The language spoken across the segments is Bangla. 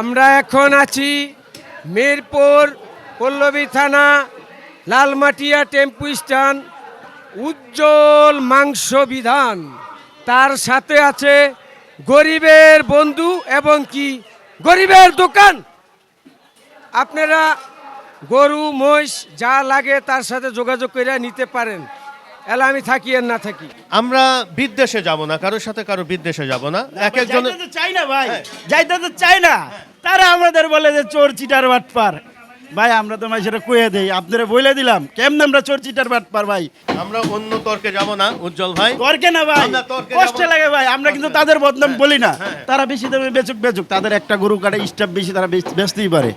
আমরা এখন আছি মিরপুর, পল্লবী থানা, লালমাটিয়া টেম্পু স্ট্যান্ড, উজ্জ্বল মাংস বিধান। তার সাথে আছে গরিবের বন্ধু এবং কি? গরিবের দোকান। আপনারা গরু, মহিষ যা লাগে তার সাথে যোগাযোগ করে নিতে পারেন। এলা আমি থাকি আর না থাকি। আমরা বিদ্বেষে যাব না কারোর সাথে কারও বিদ্বেষে যাব না। এক একজন চাই না ভাই। যাইতে তো চাই না। তারা আমাদের বলে যে চোর চিটার বাটপার। ভাই আমরা তো ভাই সেটা কয়ে দেই। আপনারা বলে দিলাম। কেমন আমরা চোর চিটার বাটপার ভাই? আমরা অন্য তর্কে যাব না উজ্জ্বল ভাই। তর্কে না ভাই। কষ্ট লাগে ভাই। আমরা কিন্তু তাদের বদনাম বলি না। তারা বেশি দামে বেচুক বেচুক। তাদের একটা গরু কাটে স্টাফ বেশি তারা বেচ- বেচতেই পারে।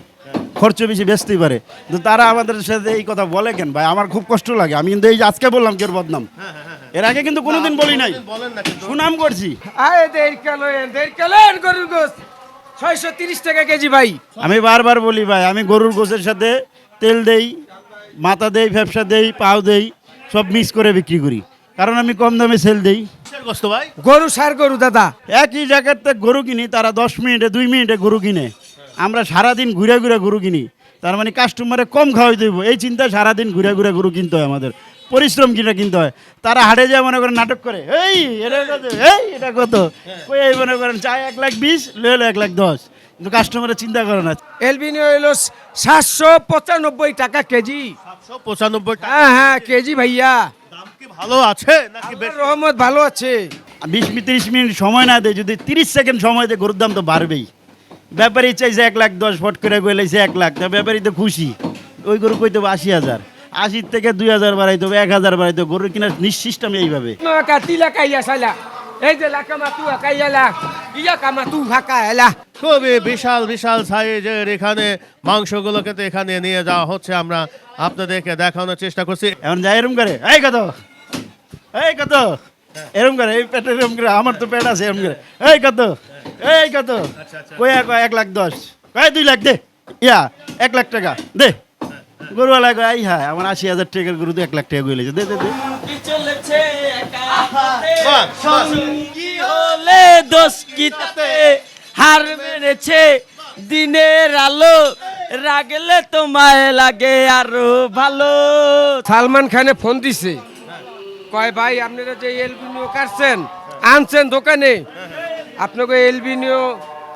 খরচ বেশি বেচতেই পারে। কিন্তু তারা আমাদের সাথে এই কথা বলে কেন? ভাই আমার খুব কষ্ট লাগে। আমি কিন্তু এই আজকে বললাম কেউ বদনাম? এর আগে কিন্তু কোনোদিন বলি নাই। বলেন না কিন্তু। সুনাম করছি। গরুর গোস ছয়শো তিরিশ টাকা কেজি ভাই। আমি বারবার বলি ভাই আমি গরুর গোছের সাথে তেল দেই মাথা দেই ব্যবসা দেই পাও দেই সব মিক্স করে বিক্রি করি। কারণ আমি কম দামে সেল দেই। গরু সার গরু দাদা। একই জায়গাতে গরু কিনি তারা দশ মিনিটে দুই মিনিটে গরু কিনে। আমরা সারাদিন ঘুরে ঘুরে গরু কিনি। তার মানে কাস্টমারে কম খাওয়াই দেবো। এই চিন্তা সারাদিন ঘুরে ঘুরে গরু কিনতে হয় আমাদের। পরিশ্রম কিনে কিনতে হয়। তারা হাটে যায় মনে করেন নাটক করে। এই এটা কত? এই এটা কত? এই মনে করেন চাই এক লাখ বিশ লইলো এক লাখ দশ। কিন্তু কাস্টমারের চিন্তা করে না। এলবিনি হইল সাতশো পঁচানব্বই টাকা কেজি। সাতশো পঁচানব্বই হ্যাঁ হ্যাঁ কেজি ভাইয়া। দাম কি ভালো আছে নাকি রহমত ভালো আছে। বিশ তিরিশ মিনিট সময় না দেয় যদি তিরিশ সেকেন্ড সময় দেয় গরুর দাম তো বাড়বেই। ব্যাপারী চাইছে এক লাখ দশ ফট করে গেলেছে এক লাখ। তা ব্যাপারী তো খুশি। ওই গরু কইতে হবে আশি হাজার। আশির থেকে দুই হাজার বাড়াইতে হবে এক হাজার বাড়াইতে হবে। গরু কিনার নিঃসিস্টেম এইভাবে। এই যে খুবই বিশাল বিশাল সাইজের এখানে মাংসগুলোকে তো এখানে নিয়ে যাওয়া হচ্ছে। আমরা আপনাদেরকে দেখানোর চেষ্টা করছি। এখন যাই এরম করে। এই কত? এই কত? এরম করে এই পেটে এরম করে। আমার তো পেট আছে এরম করে। এই কত? এই কত? কয়া কয় এক লাখ দশ। কয় দুই লাখ দে। ইয়া এক লাখ টাকা। দে। গরুওয়ালা কয় আই হ্যাঁ আমার আশি হাজার টাকার গরু তো এক লাখ টাকা গইলেছে দে দে দে। হলে দোষ কিতাতে হার মেরেছে দিনের আলো রাগলে তোমায় লাগে আরও ভালো। সালমান খানে ফোন দিছে। কয় ভাই আপনারা যে এলবিনিও কাটছেন আনছেন দোকানে আপনাকে এলবিনিও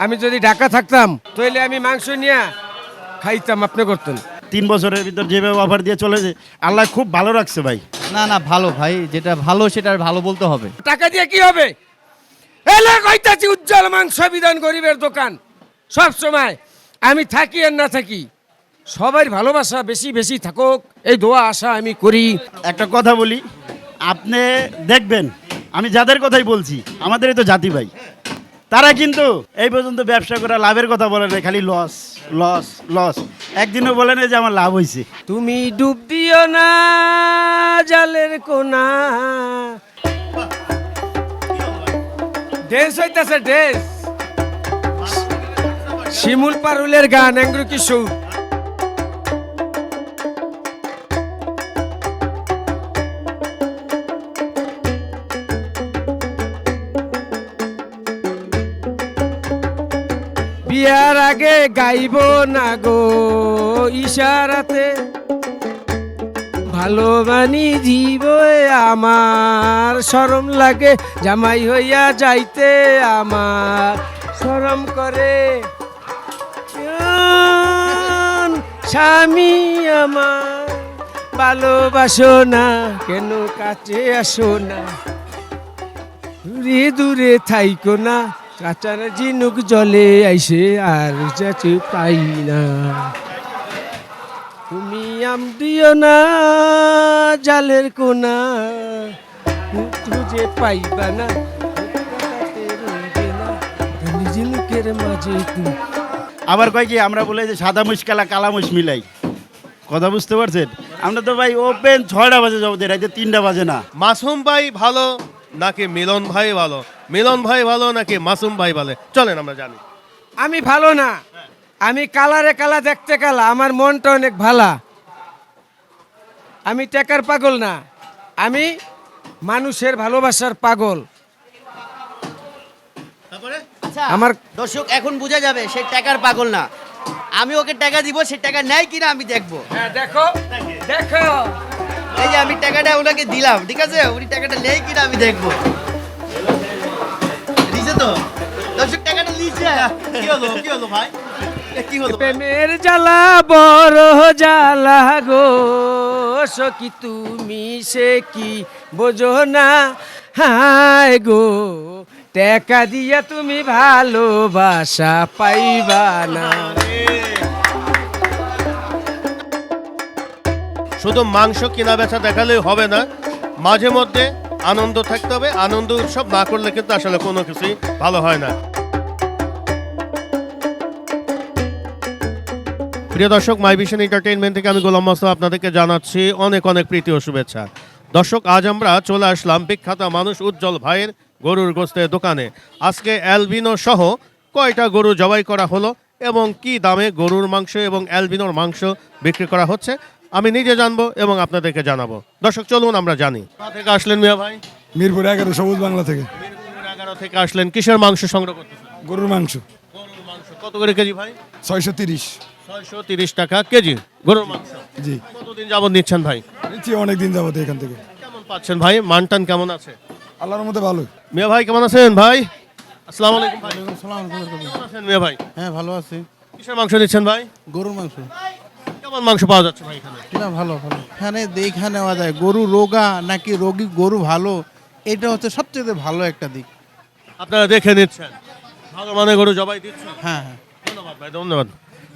আমি যদি ঢাকা থাকতাম তাহলে আমি মাংস নিয়ে খাইতাম আপনি করতেন। তিন বছরের ভিতর যেভাবে অফার দিয়ে চলেছে আল্লাহ খুব ভালো রাখছে ভাই। না না ভালো ভাই যেটা ভালো সেটা ভালো বলতে হবে। টাকা দিয়ে কি হবে? এলে কইতাছি উজ্জ্বল মাংস বিধান গরিবের দোকান। সব সময় আমি থাকি আর না থাকি সবার ভালোবাসা বেশি বেশি থাকুক এই দোয়া আশা আমি করি। একটা কথা বলি আপনি দেখবেন আমি যাদের কথাই বলছি আমাদেরই তো জাতি ভাই। তারা কিন্তু এই পর্যন্ত ব্যবসা করে লাভের কথা বলে না খালি লস লস লস একদিনও বলে না যে আমার লাভ হয়েছে তুমি ডুব দিও না জালের কোনা। ড্রেস হইতাছে, ড্রেস। শিমুল পারুলের গান, এঙ্গুর কিশোর। বিয়ার আগে গাইব না গো ইশারাতে। ভালো বানি জীব আমার শরম লাগে, জামাই হইয়া যাইতে আমার শরম করে। স্বামী আমার, ভালোবাসো না, কেন কাছে আসো না? দূরে দূরে থাইকো না কাঁচার ঝিনুক জলে আইসে আর যাচ্ছে পাই না। তুমি আম দিও না জালের কোনা খুঁজে পাইবা না ঝিনুকের মাঝে তুমি। আবার কয় কি আমরা বলে যে সাদা মুশকালা কালা মুশ মিলাই। কথা বুঝতে পারছেন? আমরা তো ভাই ওপেন ছয়টা বাজে যাব রাইতে তিনটা বাজে না। মাসুম ভাই ভালো নাকি মিলন ভাই ভালো? মিলন ভাই ভালো নাকি মাসুম ভাই ভালো? চলেন আমরা জানি। আমি ভালো না। আমি কালারে কালা দেখতে কালা। আমার মনটা অনেক ভালা। আমি টেকার পাগল না। আমি মানুষের ভালোবাসার পাগল। আচ্ছা আমার দর্শক এখন বোঝা যাবে সে টাকার পাগল না। আমি ওকে টাকা দিব সে টাকা নেয় কিনা আমি দেখব। হ্যাঁ দেখো। দেখো। এই যে আমি টাকাটা ওনাকে দিলাম ঠিক আছে? উনি টাকাটা নেয় কিনা আমি দেখব। তো? দর্শক টাকাটা দিয়েছে কি হলো কি হলো ভাই? কি হলো প্রেমের জ্বালা বড় জ্বালা গো। সখী তুমি সে কি বোঝো না? হায় গো টাকা দিয়া তুমি ভালোবাসা পাইবা না। শুধু মাংস কেনা বেচা দেখালে হবে না মাঝে মধ্যে আনন্দ থাকতে হবে, আনন্দ উৎসব না করলে কিন্তু আসলে কোনো কিছুই ভালো হয় না। প্রিয় দর্শক মাই ভিশন এন্টারটেইনমেন্ট থেকে আমি গোলাম মোস্তফা আপনাদেরকে জানাচ্ছি অনেক অনেক প্রীতি ও শুভেচ্ছা। দর্শক, আজ আমরা চলে আসলাম বিখ্যাত মানুষ উজ্জ্বল ভাইয়ের গরুর গোস্তের দোকানে। আজকে অ্যালবিনো সহ কয়টা গরু জবাই করা হলো এবং কি দামে গরুর মাংস এবং অ্যালবিনোর মাংস বিক্রি করা হচ্ছে? আমি নিজে জানব এবং আপনাদেরকে জানাব। দর্শক চলুন আমরা জানি। কোথা থেকে আসলেন মিয়া ভাই? মিরপুর এগারো সবুজ বাংলা থেকে। মিরপুর এগারো থেকে আসলেন। কিসের মাংস সংগ্রহ করতেছেন? গরুর মাংস। গরুর মাংস। কত করে কেজি ভাই? ছয়শো তিরিশ। ছয়শো তিরিশ টাকা কেজি। গরুর মাংস? জি। কতদিন যাবত নিচ্ছেন ভাই? নিচ্ছি অনেক দিন যাবত এখান থেকে। কেমন পাচ্ছেন ভাই? মানটান কেমন আছে? আল্লাহর মধ্যে ভালো। মিয়া ভাই কেমন আছেন ভাই? আসসালামু আলাইকুম ভাই। কেমন আছেন মিয়া ভাই? হ্যাঁ ভালো আছি। কিসের মাংস নিচ্ছেন ভাই? গরুর মাংস। কেমন মাংস পাওয়া যাচ্ছে ভাই এখানে? না ভালো ভালো। এখানে দেখা নেওয়া যায় গরু রোগা নাকি রোগী গরু ভালো এটা হচ্ছে সবচেয়ে ভালো একটা দিক। আপনারা দেখে নিচ্ছেন। ভালো মানে গরু জবাই দিচ্ছেন? হ্যাঁ হ্যাঁ। ধন্যবাদ ভাই ধন্যবাদ।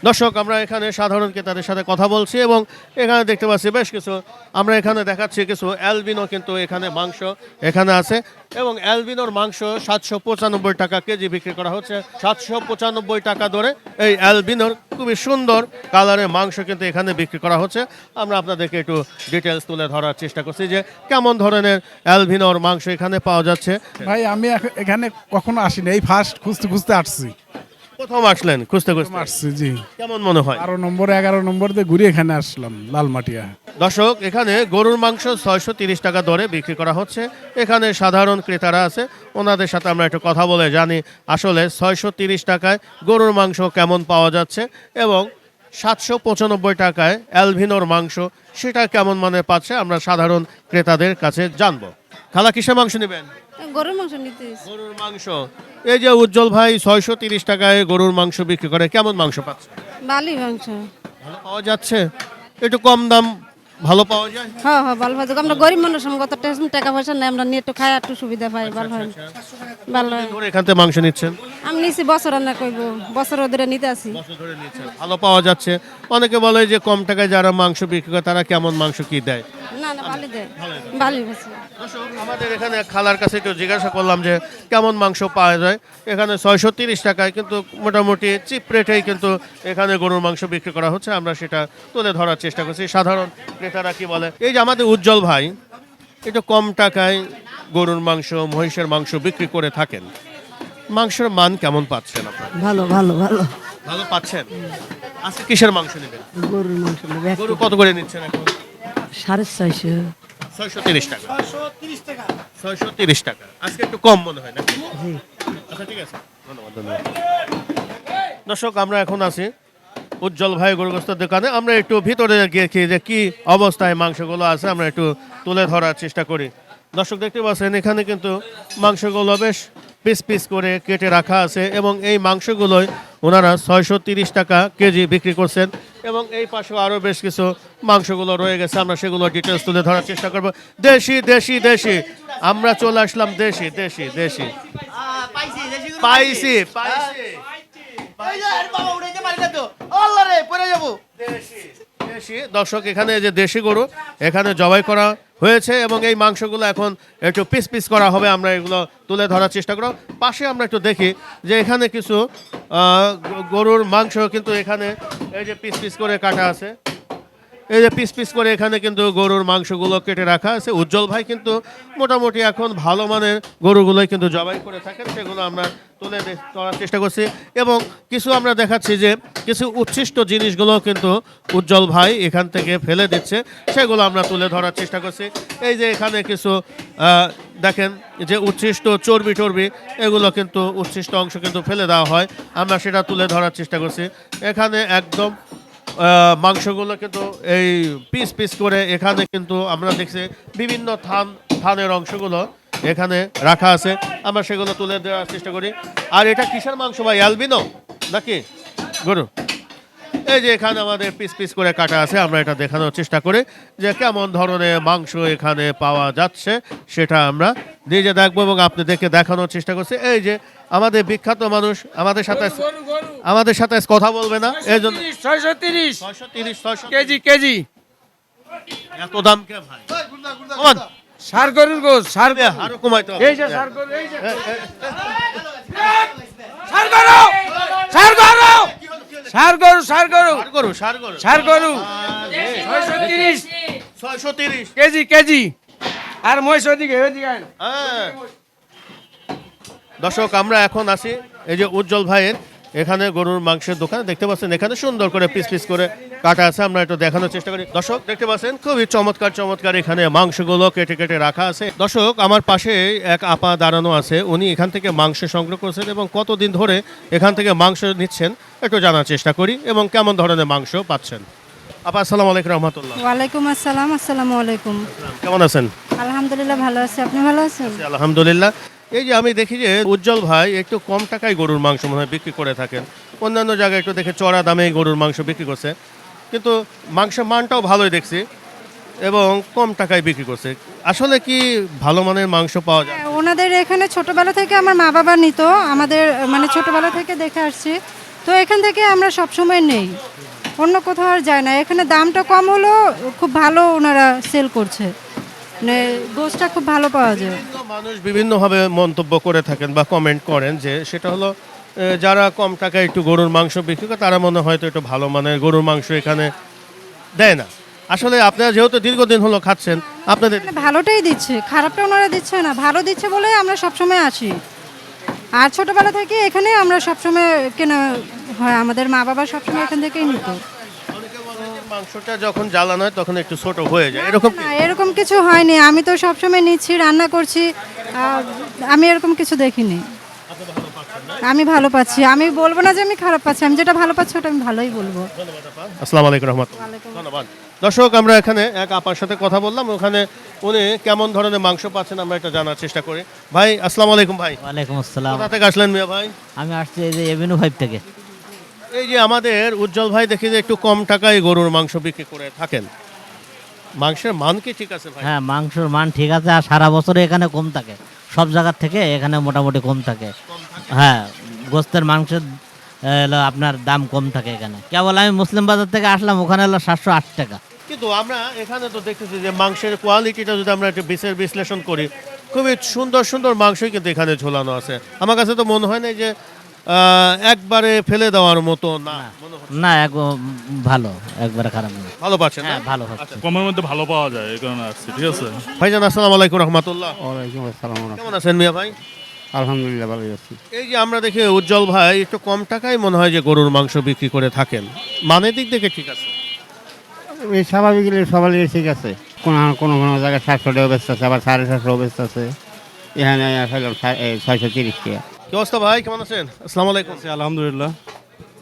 দর্শক, আমরা এখানে সাধারণ ক্রেতাদের সাথে কথা বলছি এবং এখানে দেখতে পাচ্ছি বেশ কিছু, আমরা এখানে দেখাচ্ছি কিছু অ্যালবিনো কিন্তু এখানে মাংস এখানে আছে এবং অ্যালবিনোর মাংস সাতশো পঁচানব্বই টাকা কেজি বিক্রি করা হচ্ছে। সাতশো পঁচানব্বই টাকা ধরে এই অ্যালবিনোর খুবই সুন্দর কালারের মাংস কিন্তু এখানে বিক্রি করা হচ্ছে। আমরা আপনাদেরকে একটু ডিটেলস তুলে ধরার চেষ্টা করছি যে কেমন ধরনের অ্যালবিনোর মাংস এখানে পাওয়া যাচ্ছে। ভাই, আমি এখ- এখানে কখনো আসিনি, এই ফার্স্ট খুঁজতে খুঁজতে আসছি। প্রথম আসলেন? খুঁজতে খুঁজতে? আসছি জি। কেমন মনে হয়? বারো নম্বর এগারো নম্বর দিয়ে ঘুরে এখানে আসলাম লালমাটিয়া। দর্শক এখানে গরুর মাংস ছয়শো তিরিশ টাকা দরে বিক্রি করা হচ্ছে। এখানে সাধারণ ক্রেতারা আছে ওনাদের সাথে আমরা একটু কথা বলে জানি আসলে ছয়শো তিরিশ টাকায় গরুর মাংস কেমন পাওয়া যাচ্ছে এবং সাতশো পঁচানব্বই টাকায় অ্যালভিনোর মাংস সেটা কেমন মানে পাচ্ছে আমরা সাধারণ ক্রেতাদের কাছে জানব। খালা কিসের মাংস নেবেন? গরুর মাংস নিতে গরুর মাংস। এই যে উজ্জ্বল ভাই ছয়শো তিরিশ টাকায় গরুর মাংস বিক্রি করে কেমন মাংস পাচ্ছে? বালি মাংস। ভালো পাওয়া যাচ্ছে? একটু কম দাম ভালো পাওয়া যায়? হ্যাঁ হ্যাঁ ভালো ভালো আমরা গরিব মানুষ আমার কত টেনশন টাকা পয়সা নেই আমরা নিয়ে একটু খাই একটু সুবিধা পাই ভালো হয়। ভালো হয়। এখান থেকে মাংস নিচ্ছেন? আমি নিছি বছর না কইব। বছর ধরে নিতে আসি। ভালো পাওয়া যাচ্ছে। অনেকে বলে যে কম টাকায় যারা মাংস বিক্রি করে তারা কেমন মাংস কি দেয়? না না বালি দেয় বালি আমাদের এখানে খালার কাছে একটু জিজ্ঞাসা করলাম যে কেমন মাংস পাওয়া যায়? এখানে ছয়শো তিরিশ টাকায় কিন্তু মোটামুটি চিপ রেটেই কিন্তু এখানে গরুর মাংস বিক্রি করা হচ্ছে। আমরা সেটা তুলে ধরার চেষ্টা করছি। সাধারণ ক্রেতারা কি বলে? এই যে আমাদের উজ্জ্বল ভাই একটু কম টাকায় গরুর মাংস মহিষের মাংস বিক্রি করে থাকেন। মাংসের মান কেমন পাচ্ছেন আপনারা? ভালো ভালো ভালো। ভালো পাচ্ছেন? আজকে কিসের মাংস নেবেন? গরুর মাংস নেবে গরু কত করে নিচ্ছেন এখন? সাড়ে ছয়শো। ছয়শো তিরিশ টাকা। ছয়শো তিরিশ টাকা। আজকে একটু কম মনে হয় না আচ্ছা ঠিক আছে। ধন্যবাদ ধন্যবাদ। দর্শক আমরা এখন আছি উজ্জ্বল ভাই গরুগ্রস্তের দোকানে। আমরা একটু ভিতরে গিয়ে যে কি অবস্থায় মাংসগুলো আছে আমরা একটু তুলে ধরার চেষ্টা করি। দর্শক দেখতে পাচ্ছেন এখানে কিন্তু মাংসগুলো বেশ পিস পিস করে কেটে রাখা আছে এবং এই মাংসগুলোই ওনারা ছয়শো তিরিশ টাকা কেজি বিক্রি করছেন। এবং এই পাশে আরও বেশ কিছু মাংসগুলো রয়ে গেছে। আমরা সেগুলো ডিটেলস তুলে ধরার চেষ্টা করব। দেশি দেশি দেশি। আমরা চলে আসলাম দেশি দেশি দেশি। পাইসি পাইছি পাইছি। পাইছি। দেশি। দর্শক, এখানে যে দেশি গরু, এখানে জবাই করা হয়েছে এবং এই মাংসগুলো এখন একটু পিস পিস করা হবে, আমরা এগুলো তুলে ধরার চেষ্টা করব। পাশে আমরা একটু দেখি যে এখানে কিছু গরুর মাংস কিন্তু এখানে এই যে পিস পিস করে কাটা আছে। এই যে পিস পিস করে এখানে কিন্তু গরুর মাংসগুলো কেটে রাখা আছে। উজ্জ্বল ভাই কিন্তু মোটামুটি এখন ভালো মানের গরুগুলোই কিন্তু জবাই করে থাকেন, সেগুলো আমরা তুলে ধরার চেষ্টা করছি। এবং কিছু আমরা দেখাচ্ছি যে কিছু উচ্ছিষ্ট জিনিসগুলো কিন্তু উজ্জ্বল ভাই এখান থেকে ফেলে দিচ্ছে, সেগুলো আমরা তুলে ধরার চেষ্টা করছি। এই যে এখানে কিছু দেখেন যে উচ্ছিষ্ট চর্বি টর্বি, এগুলো কিন্তু উচ্ছিষ্ট অংশ কিন্তু ফেলে দেওয়া হয়। আমরা সেটা তুলে ধরার চেষ্টা করছি। এখানে একদম মাংসগুলো কিন্তু এই পিস পিস করে এখানে কিন্তু আমরা দেখছি বিভিন্ন থান, থানের অংশগুলো এখানে রাখা আছে। আমরা সেগুলো তুলে দেওয়ার চেষ্টা করি। আর এটা কিসের মাংস ভাই, অ্যালবিনো? নাকি? গরু? এই যে এখানে আমাদের পিস পিস করে কাটা আছে আমরা এটা দেখানোর চেষ্টা করি যে কেমন ধরনের মাংস এখানে পাওয়া যাচ্ছে সেটা আমরা নিজে দেখব এবং আপনি দেখে দেখানোর চেষ্টা করছি। এই যে আমাদের বিখ্যাত মানুষ আমাদের সাথে আমাদের সাথে কথা বলবে না এই জন্য ছয়শো তিরিশ ছয়শো তিরিশ। ছয়শো কেজি কেজি। এত দাম কে ভাই? সার গরুর গোস সার আরও কমাইতে হবে। এই যে সার গরু এই যে। সার গরু! সার গরু! সার গরু সার গরু। ষাট গরু ষাট গরু। সার গরু। ছয়শো তিরিশ। ছয়শো তিরিশ। KG KG. আর মহিষ ওদিকে ওদিকে হ্যাঁ। দর্শক আমরা এখন আসি এই যে উজ্জ্বল ভাইয়ের এখানে গরুর মাংসের দোকান। দেখতে পাচ্ছেন এখানে সুন্দর করে পিস পিস করে কাটা আছে আমরা একটু দেখানোর চেষ্টা করি। দর্শক দেখতে পাচ্ছেন খুবই চমৎকার চমৎকার এখানে মাংসগুলো কেটে কেটে রাখা আছে। দর্শক আমার পাশে এক আপা দাঁড়ানো আছে উনি এখান থেকে মাংস সংগ্রহ করছেন এবং কতদিন ধরে এখান থেকে মাংস নিচ্ছেন একটু জানার চেষ্টা করি এবং কেমন ধরনের মাংস পাচ্ছেন। আপা আসসালামু আলাইকুম রহমতুল্লাহ। ওয়ালাইকুম আসসালাম আসসালামু আলাইকুম। কেমন আছেন? আলহামদুলিল্লাহ ভালো আছি। আপনি ভালো আছেন? আলহামদুলিল্লাহ। এই যে আমি দেখি যে উজ্জ্বল ভাই একটু কম টাকায় গরুর মাংস মনে হয় বিক্রি করে থাকেন। অন্যান্য জায়গায় একটু দেখে চড়া দামে গরুর মাংস বিক্রি করছে। কিন্তু মাংসের মানটাও ভালোই দেখছি এবং কম টাকায় বিক্রি করছে। আসলে কি ভালো মানের মাংস পাওয়া যায়? ওনাদের এখানে ছোটবেলা থেকে আমার মা বাবা নিত আমাদের মানে ছোটবেলা থেকে দেখে আসছি। তো এখান থেকে আমরা সব সময় নেই অন্য কোথাও আর যায় না। এখানে দামটা কম হলেও খুব ভালো ওনারা সেল করছে। মানে গোসটা খুব ভালো পাওয়া যায়। মানুষ বিভিন্নভাবে মন্তব্য করে থাকেন বা কমেন্ট করেন যে সেটা হলো যারা কম টাকায় একটু গরুর মাংস বিক্রি করে তারা মনে হয়তো একটু ভালো মানের গরুর মাংস এখানে দেয় না। আসলে আপনারা যেহেতু দীর্ঘদিন হলো খাচ্ছেন আপনাদের মানে ভালোটাই দিচ্ছে খারাপটা ওনারা দিচ্ছে না। ভালো দিচ্ছে বলে আমরা সবসময় আসি আর ছোটবেলা থেকে এখানে আমরা সবসময় কেনা হয় আমাদের মা বাবা সবসময় এখান থেকেই নিত। মাংসটা যখন জ্বালানো হয় তখন একটু ছোট হয়ে যায়। এরকম না এরকম কিছু হয়নি। আমি তো সবসময় নিচ্ছি রান্না করছি। আমি এরকম কিছু দেখিনি। আমি ভালো পাচ্ছি। আমি বলব না যে আমি খারাপ পাচ্ছি। আমি যেটা ভালো পাচ্ছি ওটা আমি ভালোই বলব। আসসালামু আলাইকুম রহমতুল্লাহ ধন্যবাদ। দর্শক আমরা এখানে এক আপার সাথে কথা বললাম। ওখানে উনি কেমন ধরনের মাংস পাচ্ছেন আমরা এটা জানার চেষ্টা করি। ভাই আসসালামু আলাইকুম ভাই। ওয়ালাইকুম আসসালাম। কোথা থেকে আসলেন মিয়া ভাই? আমি আসছি এই যে এভিনিউ ফাইভ থেকে। এই যে আমাদের উজ্জ্বল ভাই দেখি যে একটু কম টাকায় গরুর মাংস বিক্রি করে থাকেন। মাংসের মান কি ঠিক আছে ভাই? হ্যাঁ মাংসের মান ঠিক আছে আর সারা বছর এখানে কম থাকে। সব জায়গার থেকে এখানে মোটামুটি কম থাকে। হ্যাঁ গোস্তের মাংসের আপনার দাম কম থাকে এখানে। কেবল আমি মুসলিম বাজার থেকে আসলাম, ওখানে হলো সাতশো আট টাকা। কিন্তু আমরা এখানে তো দেখতেছি যে মাংসের কোয়ালিটিটা যদি আমরা একটু বিশেষ বিশ্লেষণ করি, খুবই সুন্দর সুন্দর মাংসই কিন্তু এখানে ঝোলানো আছে। আমার কাছে তো মনে হয় না যে একবারে ফেলে দেওয়ার মতো না না এক ভালো একবারে খারাপ না। ভালো পাচ্ছেন হ্যাঁ না ভালো হচ্ছে। কমের মধ্যে ভালো পাওয়া যায় এই কারণে আসছি ঠিক আছে? ভাইজান আসসালামু আলাইকুম রহমতুল্লাহ। ওয়ালাইকুম আসসালাম কেমন আছেন মিয়া ভাই? আলহামদুলিল্লাহ ভালোই আছি। এই যে আমরা দেখি উজ্জ্বল ভাই একটু কম টাকায় মনে হয় যে গরুর মাংস বিক্রি করে থাকেন। মানের দিক থেকে ঠিক আছে? এই স্বাভাবিক সবাই ঠিক আছে। কোনো কোনো কোনো জায়গায় সাতশো টাকা ব্যস্ত আছে আবার সাড়ে সাতশো ব্যস্ত আছে। এখানে ছয়শো তিরিশ টাকা। কি অবস্থা ভাই? কেমন আছেন? আসসালামু আলাইকুম। আলহামদুলিল্লাহ।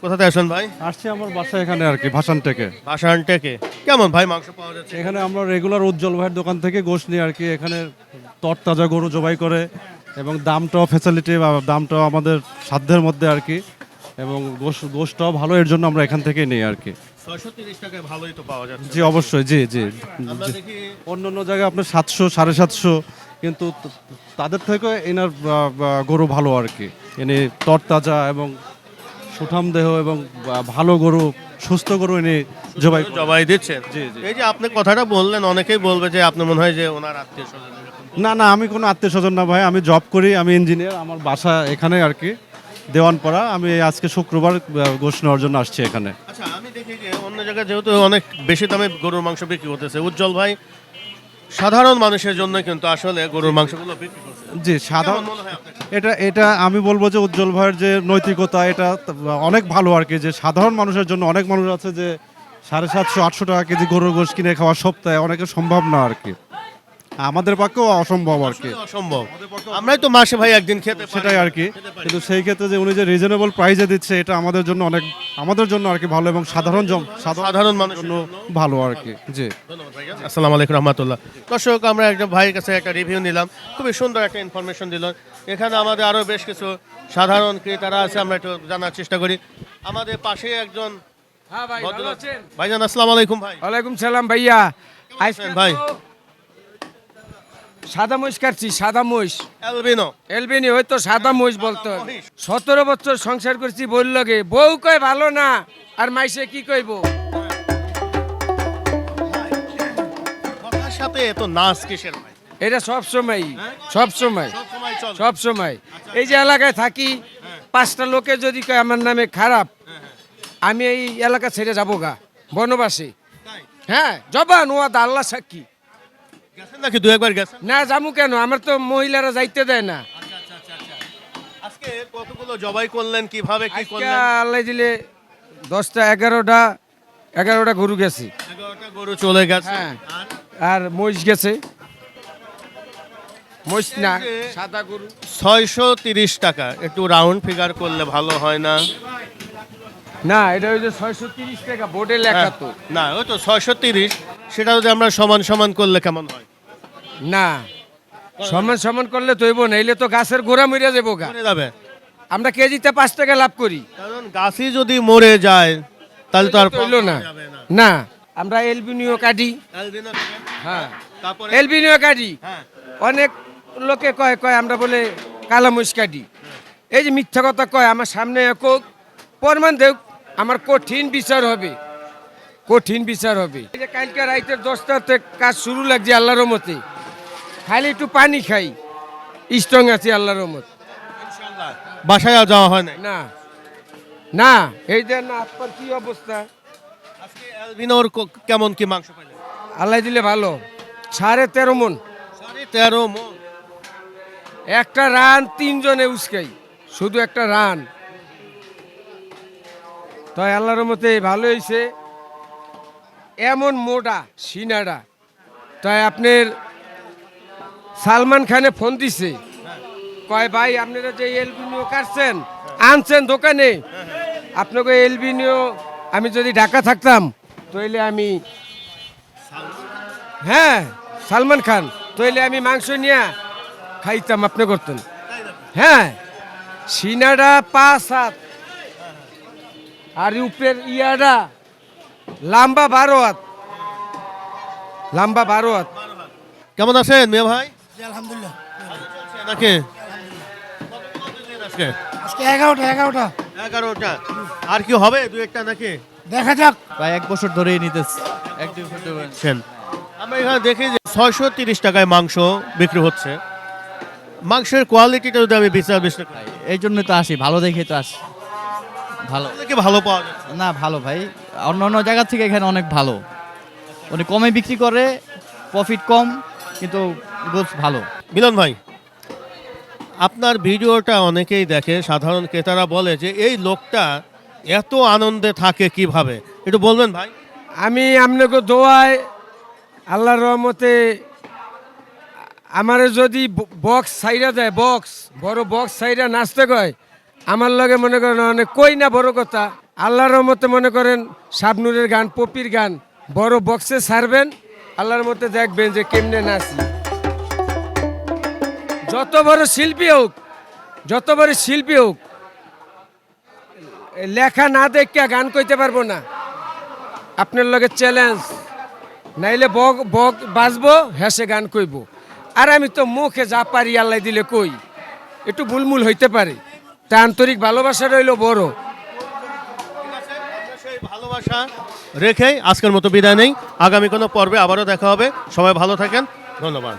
কোথা থেকে আসলেন ভাই? আসছি আমার বাসা এখানে আর কি ভাসান থেকে। ভাষান টেকে কেমন ভাই মাংস পাওয়া যাচ্ছে? এখানে আমরা রেগুলার উজ্জ্বল ভাইয়ের দোকান থেকে গোশ নিই আর কি এখানে তরতাজা গরু জবাই করে এবং দামটাও ফ্যাসিলিটি বা দামটাও আমাদের সাধ্যের মধ্যে আর কি এবং গোশ গোশটাও ভালো এর জন্য আমরা এখান থেকে নিই আর কি। ভালোই তো পাওয়া যাচ্ছে। জি অবশ্যই জি জি অন্য অন্য জায়গায় আপনার সাতশো সাড়ে সাতশো কিন্তু তাদের থেকে এনার গরু ভালো আর কি। এনে তরতাজা এবং সুঠাম দেহ এবং ভালো গরু সুস্থ গরু এনে জবাই জবাই দিচ্ছেন? জি, জি। এই যে আপনি কথাটা বললেন অনেকেই বলবে যে আপনি মনে হয় যে ওনার আত্মীয় স্বজন না না আমি কোনো আত্মীয় স্বজন না ভাই আমি জব করি আমি ইঞ্জিনিয়ার আমার বাসা এখানে আর কি দেওয়ানপাড়া। আমি আজকে শুক্রবার গোশ নেওয়ার জন্য আসছি এখানে। আচ্ছা আমি দেখি যে অন্য জায়গায় যেহেতু অনেক বেশি দামে গরুর মাংস বিক্রি করতেছে উজ্জ্বল ভাই সাধারণ মানুষের জন্য কিন্তু আসলে গরুর মাংসগুলো বিক্রি করছে জি সাধারণ? এটা এটা আমি বলব যে উজ্জ্বল ভাইয়ের যে নৈতিকতা এটা অনেক ভালো আর কি যে সাধারণ মানুষের জন্য অনেক মানুষ আছে যে সাড়ে সাতশো আটশো টাকা কেজি গরুর গোশ কিনে খাওয়া সপ্তাহে অনেকের সম্ভব না আর কি আমাদের পক্ষেও অসম্ভব আর কি। অসম্ভব। আমরাই তো মাসে ভাই একদিন খেতে সেটাই আর কি। কিন্তু সেই ক্ষেত্রে যে উনি যে রিজনেবল প্রাইসে দিচ্ছে এটা আমাদের জন্য অনেক আমাদের জন্য আর কি ভালো এবং সাধারণ জন সাধারণ মানুষের জন্য ভালো আর কি। জি। আসসালামু আলাইকুম রহমতুল্লাহ। দর্শক আমরা একটা ভাইয়ের কাছে একটা রিভিউ নিলাম। খুবই সুন্দর একটা ইনফরমেশন দিল। এখানে আমাদের আরও বেশ কিছু সাধারণ ক্রেতারা আছে আমরা একটু জানার চেষ্টা করি। আমাদের পাশে একজন হ্যাঁ ভাই ভালো ভদ্রলোক। ভাইজান আসসালামু আলাইকুম ভাই। ওয়ালাইকুম সালাম ভাইয়া। ভাই। সাদা মহিষ কাটছি সাদা মহিষ। অ্যালবিনো এলবিনি হয়তো সাদা মহিষ বলতো সতেরো বছর সংসার করছি বলল গে বউ কয় ভালো না। আর মাইসে কি কইব? কথার সাথে এত নাচ কিসের ভাই? এটা সব সময় সব সময় সব সময় সব সময়। এই যে এলাকায় থাকি পাঁচটা লোকে যদি কয় আমার নামে খারাপ আমি এই এলাকা ছেড়ে যাব গা বনবাসী। হ্যাঁ জবান ও আল্লাহ সাক্ষী। গেছেন নাকি দু একবার গেছেন? না যাব কেন? আমার তো মহিলারা যাইতে দেয় না। আজকে কতগুলো জবাই করলেন? কীভাবে কি করলেন? আল্লাহ দিলে দশটা এগারোটা এগারোটা গরু গেছে। এগারোটা গরু চলে গেছে। হ্যাঁ। আর? মহিষ গেছে। মহিষ না সাদা গরু। ছয়শো তিরিশ টাকা। একটু রাউন্ড ফিগার করলে ভালো হয় না? না এটা ওই যে ছয়শো তিরিশ টাকা বোর্ডে লেখা তো না ওই তো ছয়শো তিরিশ সেটা যদি আমরা সমান সমান করলে কেমন হয়? না সমান সমান করলে তৈব নাইলে তো গাছের গোড়া মরিয়া যাব গা। মরে যাবে। আমরা কেজিতে পাঁচ টাকা লাভ করি। কারণ গাছই যদি মরে যায় তাহলে তো আর তৈল না। না। না আমরা এলবিনিও কাটি। হ্যাঁ তারপরে? এলবিনিও কাটি। হ্যাঁ। অনেক লোকে কয় কয় আমরা বলে কালা মহিষ কাটি। এই যে মিথ্যা কথা কয় আমার সামনে একক। প্রমাণ দেখ আমার কঠিন বিচার হবে। কঠিন বিচার হবে। কালকে রাইতের দশটাতে কাজ শুরু লাগছে আল্লাহর মতে খালি একটু পানি খাই। স্ট্রং আছে আল্লাহর মত বাসায় যাওয়া হয় না না। না এই যে না আপনার কি অবস্থা? আজকে অ্যালবিনোর কেমন কি মাংস পাইলেন? আল্লাহ দিলে ভালো। সাড়ে তেরো মন। সাড়ে তেরো মন? একটা রান তিনজনে উস্কাই। শুধু একটা রান। তাই আল্লাহর মতে ভালো হয়েছে এমন মোটা, সিনাডা। তাই আপনার সালমান খানে ফোন দিছে। কয়, ভাই, আপনারা যে এলবিনিও কাটছেন, আনছেন দোকানে, আপনাকে এলবিনিও আমি যদি ঢাকা থাকতাম, তাইলে আমি হ্যাঁ সালমান খান, তাইলে আমি মাংস নিয়ে খাইতাম, আপনি করতেন। হ্যাঁ সিনাডা পাঁচ হাত আর উপরের ইয়াডা লাম্বা বারো হাত। লাম্বা বারো হাত। কেমন আছেন মেয়ে ভাই? আলহামদুলিল্লাহ। নাকি আজকে? আজকে এগারোটা এগারোটা। এগারোটা। আর কি হবে দু একটা নাকি? দেখা যাক। প্রায় এক বছর ধরেই নিতেছি। এক দুই বছর ধরে। আমরা এখানে দেখি যে ছয়শো তিরিশ টাকায় মাংস বিক্রি হচ্ছে। মাংসের কোয়ালিটিটা যদি আমি বিচার বিশ্লেষণ এই জন্য তো আসি। ভালো দেখে তো আসি। ভালো। তাহলে কি ভালো পাওয়া যায় না ভালো ভাই। অন্য অন্য জায়গা থেকে এখানে অনেক ভালো। উনি কমে বিক্রি করে প্রফিট কম কিন্তু গোছ ভালো। মিলন ভাই আপনার ভিডিওটা অনেকেই দেখে সাধারণ ক্রেতারা বলে যে এই লোকটা এত আনন্দে থাকে কীভাবে? একটু বলবেন ভাই। আমি আপনাকে দোয়ায় আল্লাহর রহমতে আমারে যদি বক্স সাইডা দেয় বক্স বড় বক্স সাইডা নাচতে কয় আমার লগে মনে করেন অনেক কই না বড় কথা। আল্লাহর রহমতে মনে করেন শাবনুরের গান, পপির গান, বড় বক্সে ছাড়বেন আল্লাহর মতে দেখবেন যে কেমনে নাচি। যত বড় শিল্পী হোক, যত বড় শিল্পী হোক, লেখা না দেখে গান কইতে পারব না। আপনার লগে চ্যালেঞ্জ নাইলে বক বক বাজবো, হেসে গান কইব। আর আমি তো মুখে যা পারি আল্লাহ দিলে কই। একটু বুলমুল হইতে পারে। তা আন্তরিক ভালোবাসা রইল বড়। সেই ভালোবাসা রেখে আজকের মতো বিদায় নেই। আগামী কোনো পর্বে আবারও দেখা হবে। সবাই ভালো থাকেন। ধন্যবাদ।